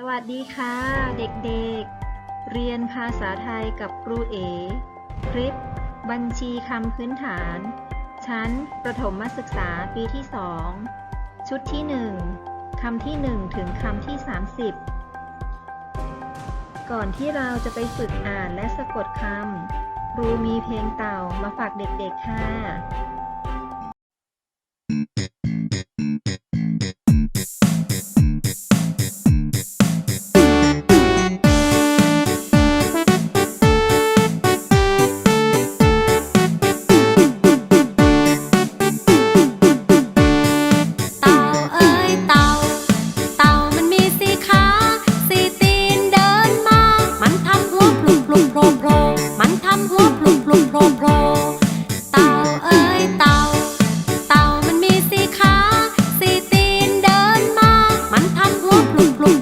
สวัสดีค่ะ เด็กๆ เรียนภาษาไทยกับครูเอ คลิป บัญชีคำพื้นฐาน ชั้น ประถมศึกษาปีที่ 2 ชุดที่ 1 คำที่ 1 ถึงคำที่ 30 ก่อนที่เราจะไปฝึกอ่านและสะกดคำครูมีเพลงเต่ามาฝากเด็กๆค่ะ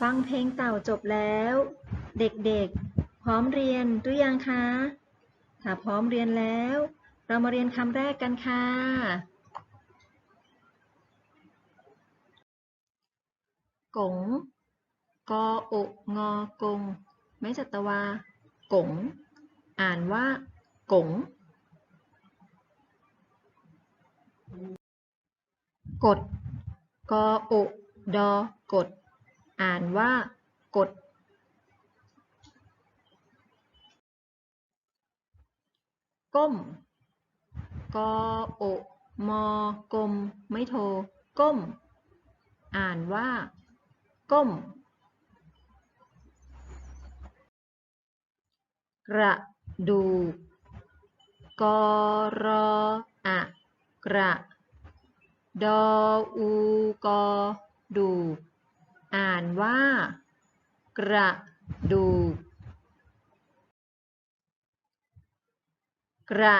ฟังเพลงเต่าจบแล้ว เด็กๆ พร้อมเรียนหรือยังคะ ถ้าพร้อมเรียนแล้ว เรามาเรียนคำแรกกันค่ะ กง กออกงอกง ไม่จัตวา กง อ่านว่า กง กด กออกดอกด อ่านว่ากดก้ม กอโอ มอกลม ไม่โท ก้ม อ่านว่า ก้ม กระดูกกอรออะกระ ดออูกอดูก อ่านว่ากระดูก กระ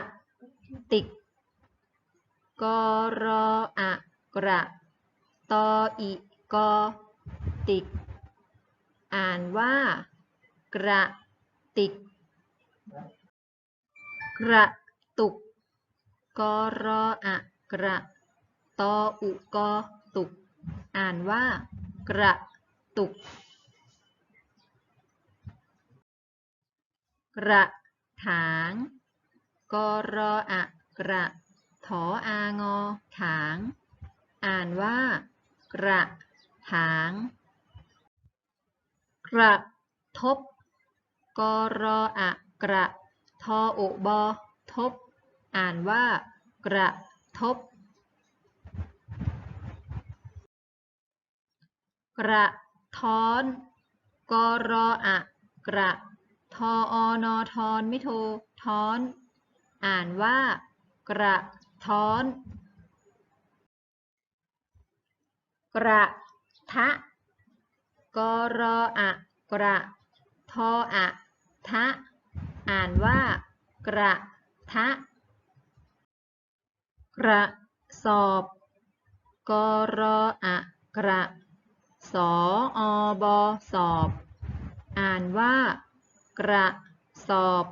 ติก กรออะกระ ตออิกอติก อ่านว่า กระติก กระตุก กรออะกระ ตออุกอตุก อ่านว่า กระตุก กระถาง กรออะกระถออางอถาง อ่านว่า กระถาง กระทบ กรออะกระทอโอบอทบ อ่านว่า กระทบ กระท้อน กรออะกระ ทออนอทอนไม่โทท้อน อ่านว่า กระท้อน กระทะ กรออะกระ ทออะทะ อ่านว่า กระทะ กระสอบ กรออะกระ สออบอสอบ อ่านว่า กระสอบ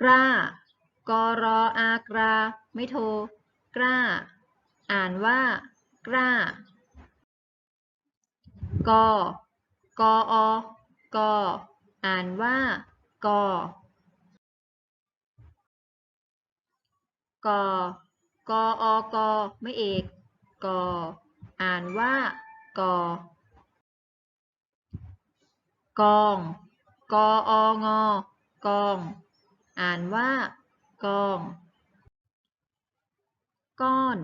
กล้ากรออากรา ไม่โท กล้า อ่านว่า กล้ากอกออกออ่านว่ากอ กอกออกไม่เอกกออ่านว่ากอกองกอองกอง อ่านว่ากอง ก้อน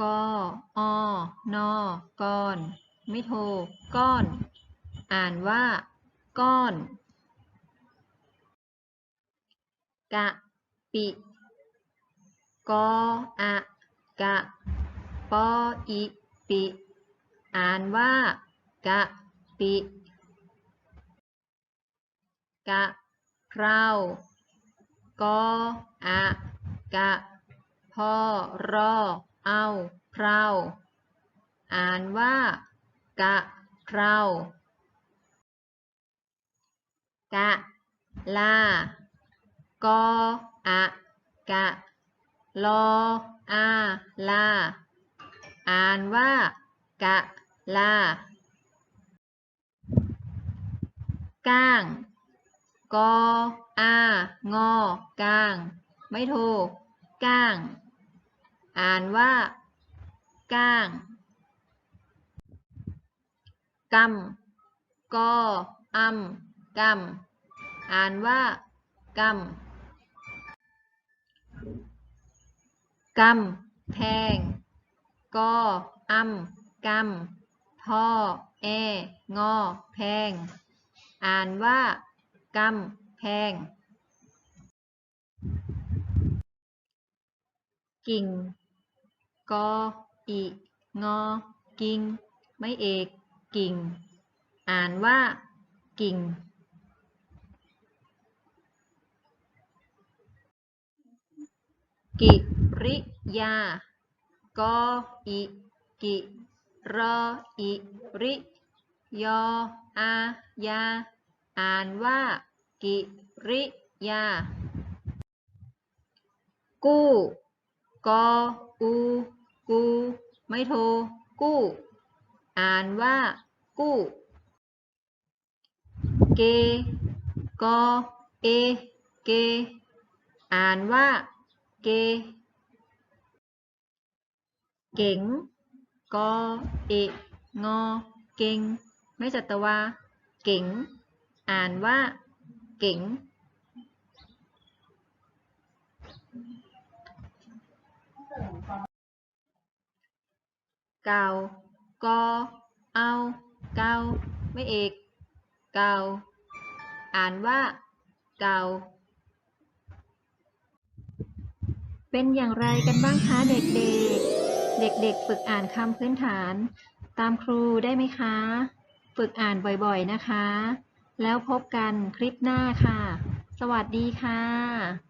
กออนอก้อน ไม่โทก้อน อ่านว่า ก้อน กะ ปิ กออะ กะ ปออิปิ อ่านว่า กะปิ กะเพรากออะ กะ พอรอ เอาเพราอ่านว่า กะเพรากะลากออะ กะ ลออาลา อ่านว่ากะลา ก้าง กออางอก้าง ไม่โทก้าง อ่านว่า ก้างกำกออำกำอ่านว่ากำ กำแพงกออำกำพ่อแองอแพง อ่านว่ากำแพง กิ่งกออิงอกิ่ง ไม่เอก กิ่ง อ่านว่ากิ่ง กิริยากออิกิรออิริยออายา อ่านว่า กิริยา กู้กออูกู ไม่โท กู้ อ่านว่า กู้ เกกอเอ เก อ่านว่า เก เก๋ง กอ เอะ งอ เก่ง ไม่จัตวา เก๋ง อ่านว่า เก๋ง เก่า กอ เอา เกาไม่เอก เก่า อ่านว่า เก่า เป็นอย่างไรกันบ้างคะเด็กๆ เด็กๆ ฝึกอ่านคำพื้นฐาน ตามครูได้ไหมคะ ฝึกอ่านบ่อยๆนะคะ แล้วพบกันคลิปหน้าค่ะ สวัสดีค่ะ